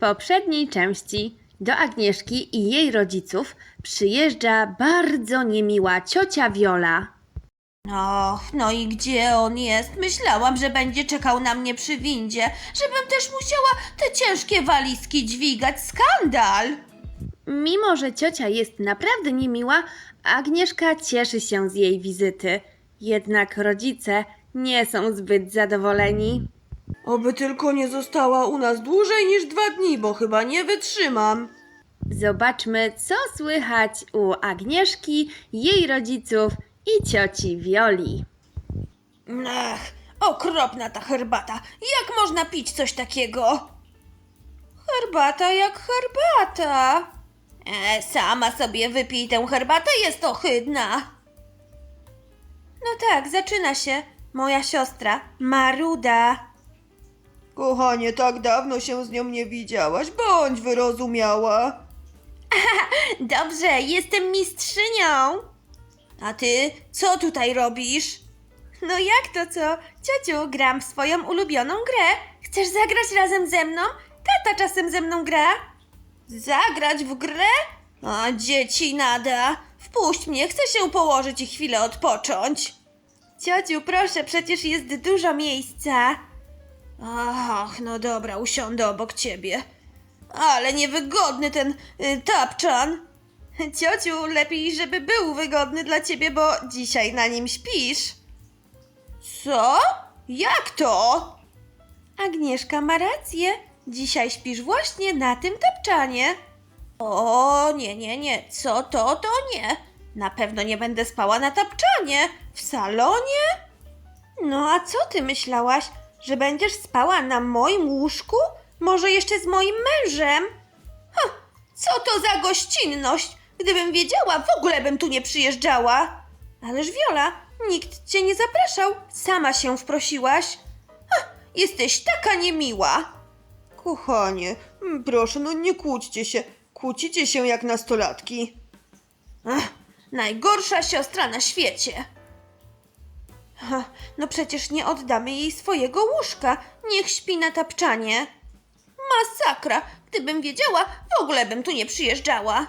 poprzedniej części do Agnieszki i jej rodziców przyjeżdża bardzo niemiła ciocia Wiola. Och, no i gdzie on jest? Myślałam, że będzie czekał na mnie przy windzie, żebym też musiała te ciężkie walizki dźwigać. Skandal! Mimo, że ciocia jest naprawdę niemiła, Agnieszka cieszy się z jej wizyty. Jednak rodzice nie są zbyt zadowoleni. Oby tylko nie została u nas dłużej niż dwa dni, bo chyba nie wytrzymam. Zobaczmy, co słychać u Agnieszki, jej rodziców i cioci Wioli. Ech, okropna ta herbata. Jak można pić coś takiego? Herbata jak herbata. E, sama sobie wypij tę herbatę, jest ohydna. No tak, zaczyna się. Moja siostra, Maruda. Kochanie, tak dawno się z nią nie widziałaś, bądź wyrozumiała. Dobrze, jestem mistrzynią. A ty co tutaj robisz? No jak to co? Ciociu, gram w swoją ulubioną grę. Chcesz zagrać razem ze mną? Tata czasem ze mną gra. Zagrać w grę? A dzieci nada. Wpuść mnie, chcę się położyć i chwilę odpocząć. Ciociu, proszę, przecież jest dużo miejsca. Ach, no dobra, usiądę obok ciebie. Ale niewygodny ten y, tapczan. Ciociu, lepiej, żeby był wygodny dla ciebie, bo dzisiaj na nim śpisz. Co? Jak to? Agnieszka ma rację. Dzisiaj śpisz właśnie na tym tapczanie. O, nie, nie, nie. Co to, to nie. Na pewno nie będę spała na tapczanie. W salonie? No a co ty myślałaś? Że będziesz spała na moim łóżku? Może jeszcze z moim mężem? Ha, co to za gościnność? Gdybym wiedziała, w ogóle bym tu nie przyjeżdżała. Ależ Wiola, nikt cię nie zapraszał. Sama się wprosiłaś. Ha, jesteś taka niemiła. Kochanie, proszę, no nie kłóćcie się. Kłócicie się jak nastolatki. Ach, najgorsza siostra na świecie. Ha, no przecież nie oddamy jej swojego łóżka. Niech śpi na tapczanie. Masakra! Gdybym wiedziała, w ogóle bym tu nie przyjeżdżała.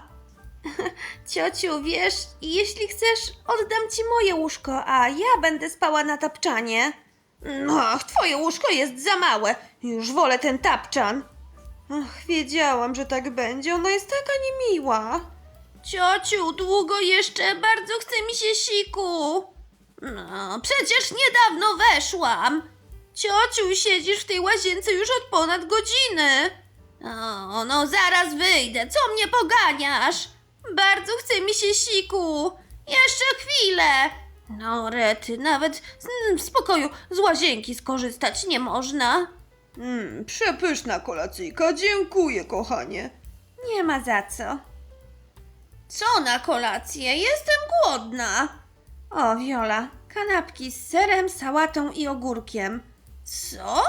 Ciociu, wiesz, jeśli chcesz, oddam ci moje łóżko, a ja będę spała na tapczanie. Ach, twoje łóżko jest za małe. Już wolę ten tapczan. Ach, wiedziałam, że tak będzie. Ona jest taka niemiła. Ciociu, długo jeszcze? Bardzo chce mi się siku. No, przecież niedawno weszłam. Ciociu, siedzisz w tej łazience już od ponad godziny. O, no zaraz wyjdę. Co mnie poganiasz? Bardzo chce mi się siku. Jeszcze chwilę. No, rety, nawet z- w spokoju z łazienki skorzystać nie można. Mm, przepyszna kolacyjka, dziękuję, kochanie. Nie ma za co. Co na kolację? Jestem głodna. O, Wiola, kanapki z serem, sałatą i ogórkiem. Co?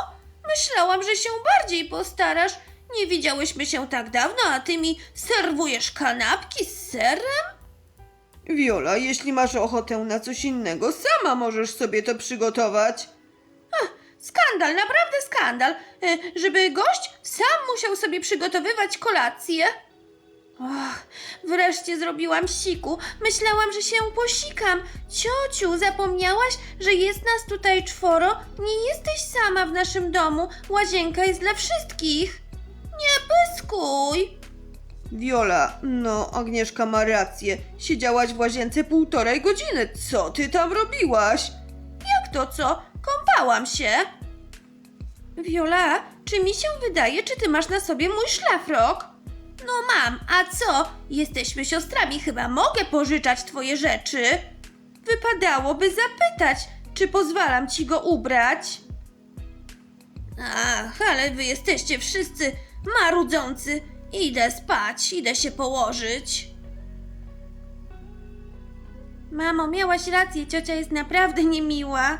Myślałam, że się bardziej postarasz. Nie widziałyśmy się tak dawno, a ty mi serwujesz kanapki z serem? Wiola, jeśli masz ochotę na coś innego, sama możesz sobie to przygotować. Skandal, naprawdę skandal, e, żeby gość sam musiał sobie przygotowywać kolację. Och, wreszcie zrobiłam siku. Myślałam, że się posikam. Ciociu, zapomniałaś, że jest nas tutaj czworo? Nie jesteś sama w naszym domu. Łazienka jest dla wszystkich. Nie pyskuj. Wiola, no, Agnieszka ma rację. Siedziałaś w łazience półtorej godziny. Co ty tam robiłaś? Jak to co? Kąpałam się. Wiola, czy mi się wydaje, czy ty masz na sobie mój szlafrok? No mam, a co? Jesteśmy siostrami, chyba mogę pożyczać twoje rzeczy. Wypadałoby zapytać, czy pozwalam ci go ubrać. Ach, ale wy jesteście wszyscy marudzący. Idę spać, idę się położyć. Mamo, miałaś rację, ciocia jest naprawdę niemiła.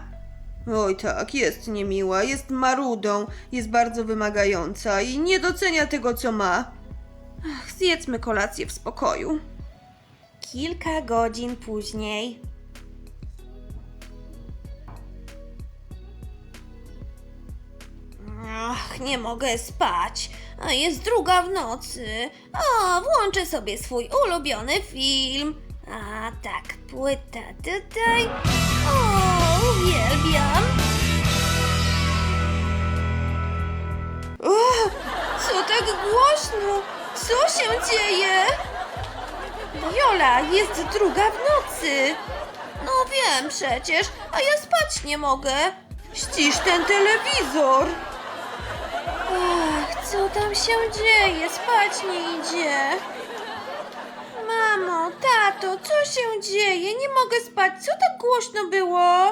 Oj tak, jest niemiła, jest marudą, jest bardzo wymagająca i nie docenia tego, co ma. Ach, zjedzmy kolację w spokoju. Kilka godzin później. Ach, nie mogę spać. A jest druga w nocy. O, włączę sobie swój ulubiony film. A tak, płyta tutaj. O, uwielbiam. O, co tak głośno? Co się dzieje? Viola, jest druga w nocy. No wiem przecież, a ja spać nie mogę. Ścisz ten telewizor! Ach, co tam się dzieje? Spać nie idzie. Mamo, tato, co się dzieje? Nie mogę spać. Co tak głośno było?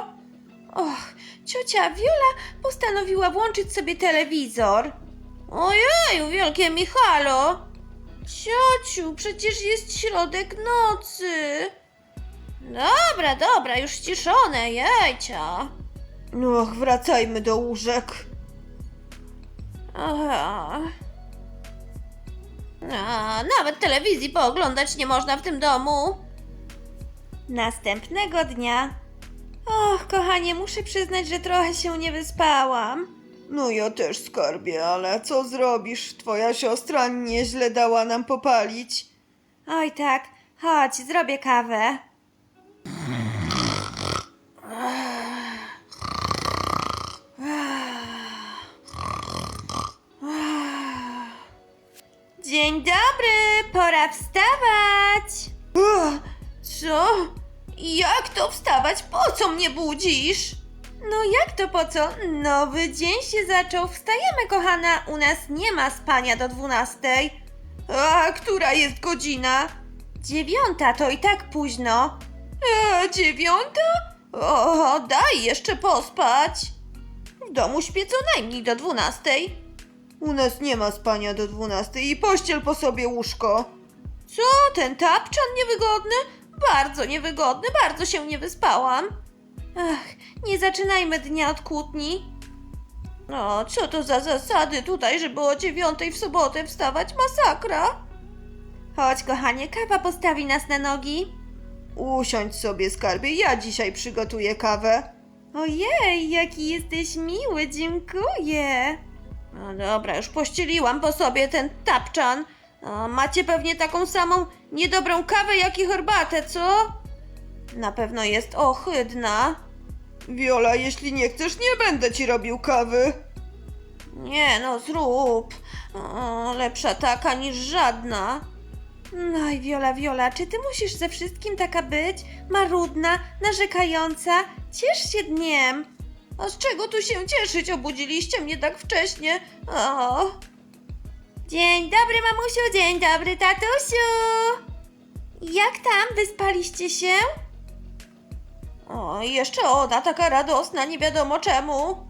Och, ciocia Wiola postanowiła włączyć sobie telewizor. Ojej, wielkie Michalo. Ciociu, przecież jest środek nocy. Dobra, dobra, już ściszone, jejcia. No, wracajmy do łóżek. Aha. A, nawet telewizji pooglądać nie można w tym domu. Następnego dnia. Och, kochanie, muszę przyznać, że trochę się nie wyspałam. No ja też skarbie, ale co zrobisz? Twoja siostra nieźle dała nam popalić. Oj tak, chodź, zrobię kawę. Dzień dobry, pora wstawać. Co? Jak to wstawać? Po co mnie budzisz? No jak to po co? Nowy dzień się zaczął. Wstajemy, kochana. U nas nie ma spania do dwunastej. A która jest godzina? Dziewiąta to i tak późno. E, dziewiąta? O, daj jeszcze pospać. W domu śpię co najmniej do dwunastej. U nas nie ma spania do dwunastej i pościel po sobie łóżko. Co, ten tapczan niewygodny? Bardzo niewygodny, bardzo się nie wyspałam. Ach, nie zaczynajmy dnia od kłótni. O, co to za zasady tutaj, żeby o dziewiątej w sobotę wstawać? Masakra! Chodź, kochanie, kawa postawi nas na nogi. Usiądź sobie, skarbie, ja dzisiaj przygotuję kawę. Ojej, jaki jesteś miły, dziękuję. No dobra, już pościeliłam po sobie ten tapczan. A macie pewnie taką samą niedobrą kawę, jak i herbatę, co? Na pewno jest ohydna. Wiola, jeśli nie chcesz, nie będę ci robił kawy. Nie no, zrób. O, lepsza taka niż żadna. No i Wiola, Wiola, czy ty musisz ze wszystkim taka być? Marudna, narzekająca? Ciesz się dniem. A z czego tu się cieszyć? Obudziliście mnie tak wcześnie. O. Dzień dobry, mamusiu, dzień dobry, tatusiu. Jak tam, wyspaliście się? O, jeszcze ona taka radosna, nie wiadomo czemu.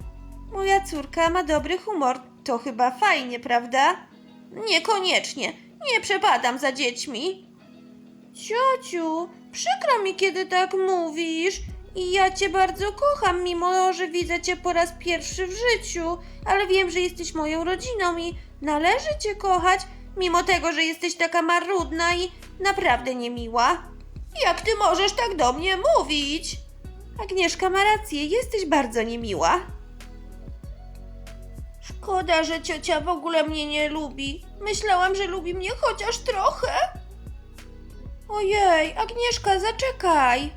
Moja córka ma dobry humor. To chyba fajnie, prawda? Niekoniecznie. Nie przepadam za dziećmi. Ciociu, przykro mi, kiedy tak mówisz. I ja cię bardzo kocham, mimo że widzę cię po raz pierwszy w życiu. Ale wiem, że jesteś moją rodziną i należy cię kochać, mimo tego, że jesteś taka marudna i naprawdę niemiła. Jak ty możesz tak do mnie mówić? Agnieszka ma rację, jesteś bardzo niemiła. Szkoda, że ciocia w ogóle mnie nie lubi. Myślałam, że lubi mnie chociaż trochę. Ojej, Agnieszka, zaczekaj.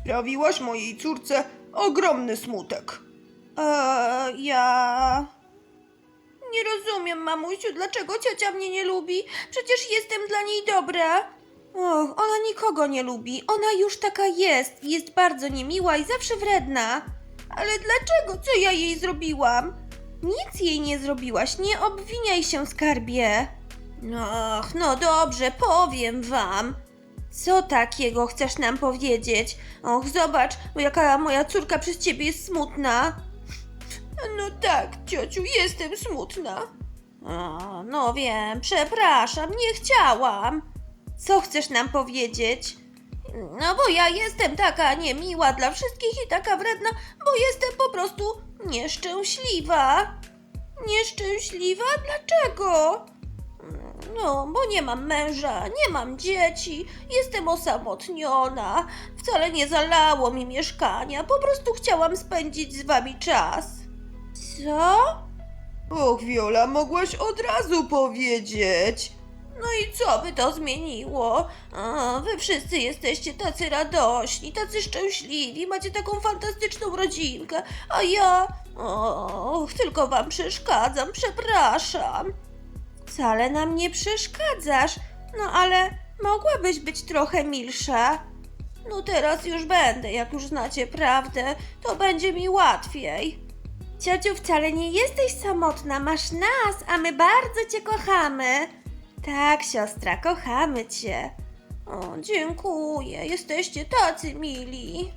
Sprawiłaś mojej córce ogromny smutek. Eee, ja... Nie rozumiem, mamusiu, dlaczego ciocia mnie nie lubi. Przecież jestem dla niej dobra. Och, ona nikogo nie lubi. Ona już taka jest. Jest bardzo niemiła i zawsze wredna. Ale dlaczego? Co ja jej zrobiłam? Nic jej nie zrobiłaś. Nie obwiniaj się, skarbie. Och, no dobrze, powiem wam. Co takiego chcesz nam powiedzieć? Och, zobacz, jaka moja córka przez ciebie jest smutna. No tak, ciociu, jestem smutna. O, no wiem, przepraszam, nie chciałam. Co chcesz nam powiedzieć? No bo ja jestem taka niemiła dla wszystkich i taka wredna, bo jestem po prostu nieszczęśliwa. Nieszczęśliwa? Dlaczego? No, bo nie mam męża, nie mam dzieci, jestem osamotniona. Wcale nie zalało mi mieszkania, po prostu chciałam spędzić z wami czas. Co? Och, Wiola, mogłaś od razu powiedzieć. No i co by to zmieniło? A, wy wszyscy jesteście tacy radośni, tacy szczęśliwi, macie taką fantastyczną rodzinkę, a ja... Och, tylko wam przeszkadzam, przepraszam. Wcale nam nie przeszkadzasz, no ale mogłabyś być trochę milsza. No teraz już będę, jak już znacie prawdę, to będzie mi łatwiej. Ciociu, wcale nie jesteś samotna, masz nas, a my bardzo cię kochamy. Tak, siostra, kochamy cię. O, dziękuję, jesteście tacy mili.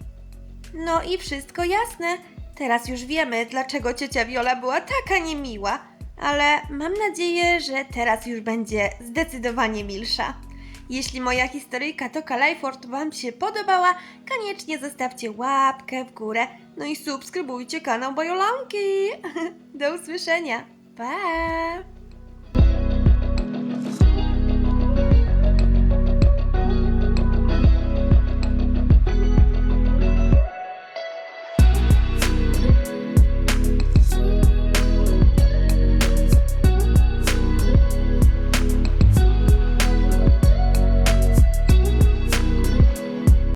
No i wszystko jasne. Teraz już wiemy, dlaczego ciocia Wiola była taka niemiła, ale mam nadzieję, że teraz już będzie zdecydowanie milsza. Jeśli moja historyjka Toka Lifeford Wam się podobała, koniecznie zostawcie łapkę w górę, no i subskrybujcie kanał Bajolanki. Do usłyszenia. Pa!